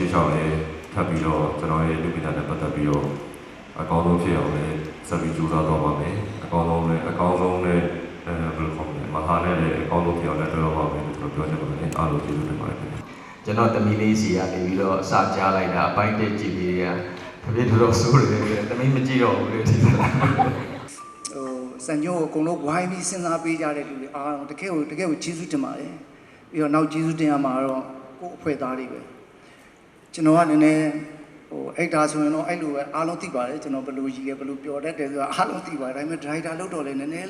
ရှေ့လျှောက်လည်းထပ်ပြီးတော့ကျွန်တော်ရဲ့လူပိတာနဲ့ပတ်သက်ပြီးတော့အကောင်းဆုံးဖြစ်အောင်လည်းဆက်ပြီးကြိုးစားတော့ပါမယ်အကောင်းဆုံးလည်းအကောင်းဆုံးလည်းအဲဘယ်လိုခေါ်မလဲမဟာနဲ့လည်းအကောင်းဆုံးဖြစ်အောင်လည်းတွေ့တော့ပါမယ်လို့ကျွန်တော်ပြောချင်ပါတယ်အားလုံးကျေးဇူးတင်ပါတယ်ခင်ဗျာ ကျွန်တော်တမီးလေးစီကနေပြီးတော့အစကြားလိုက်တာအပိုင်းတက်ကြည့်ပြီးရတပြည့်တော်တော်ဆိုးတယ်တမီးမကြည့်တော့ဘူးလေဒီလိုဟိုစံညို့ကိုအကုန်လုံးဝိုင်းပြီးစဉ်းစားပေးကြတဲ့လူတွေအားလုံးတကယ်ကိုတကယ်ကိုကျေးဇူးတင်ပါတယ်ပြီးတော့နောက်ကျေးဇူးတင်ရမှာတော့ကိုယ့်အဖွဲ့သားတွေပဲကျွန်တော်ကနည်းနည်းဟိုအဲ့ဒါဆိုရင်တော့အဲ့လိုပဲအားလုံးသိပါတယ်ကျွန်တော်ဘယ်လိုရည်လဲဘယ်လိုပျော်တတ်တယ်ဆိုတာအားလုံးသိပါတယ်ဒါပေမဲ့ဒရိုက်တာလောက်တော့လည်းနည်းနည်း